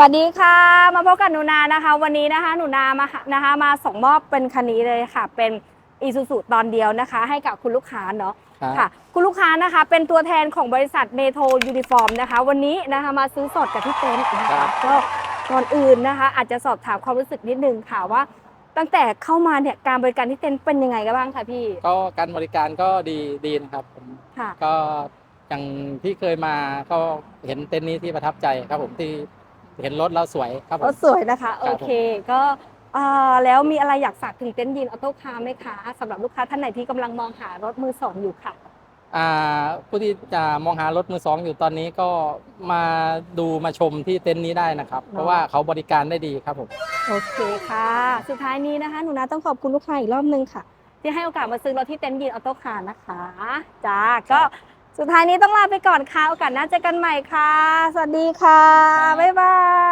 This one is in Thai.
วัสดีค่ะ มาพบกับหนูนานะคะ วันนี้นะคะหนูนามานะคะมาส่งมอบเป็นคันนี้เลยค่ะ เป็นอีซูซูตอนเดียวนะคะ ให้กับคุณลูกค้าเนาะครับค่ะ คุณลูกค้านะคะ เป็นตัวแทนของบริษัทเมโทรยูนิฟอร์มนะคะ วันนี้นะคะมาซื้อสดกับที่เต็นท์นะคะก็ก่อนอื่นนะคะ อาจจะสอบถามความรู้สึกนิดนึงค่ะว่า ตั้งแต่เข้ามาเนี่ยการบริการที่เต็นท์เป็นยังไงกันบ้างคะพี่ก็การบริการก็ดีดีนะครับผมค่ะ ก็อย่างที่เคยมาก็เห็นเต็นท์นี้ที่ประทับใจครับผมที่ เห็นรถแล้วสวยครับผก็มสวยนะคะโอเคก็เอ่อแล้วมีอะไรอยากฝากถึงเต็นท์ยีนออโต้คาร์ไหมคะสำหรับลูกค้าท่านไหนที่กำลังมองหารถมือสองอยู่ค่ะ อ่าผู้ที่จะมองหารถมือสองอยู่ตอนนี้ก็มาดูมาชมที่เต็นท์นี้ได้นะครับ เพราะว่าเขาบริการได้ดีครับผม โอเคค่ะ สุดท้ายนี้นะคะ หนูนาต้องขอบคุณลูกค้าอีกรอบนึงค่ะ ที่ให้โอกาสมาซื้อรถที่เต็นท์ยีนออโต้คาร์นะคะ จ้า ก็ สุดท้ายนี้ต้องลาไปก่อนค่ะ โอกาสหน้าเจอกันใหม่ค่ะ สวัสดีค่ะ บ๊ายบาย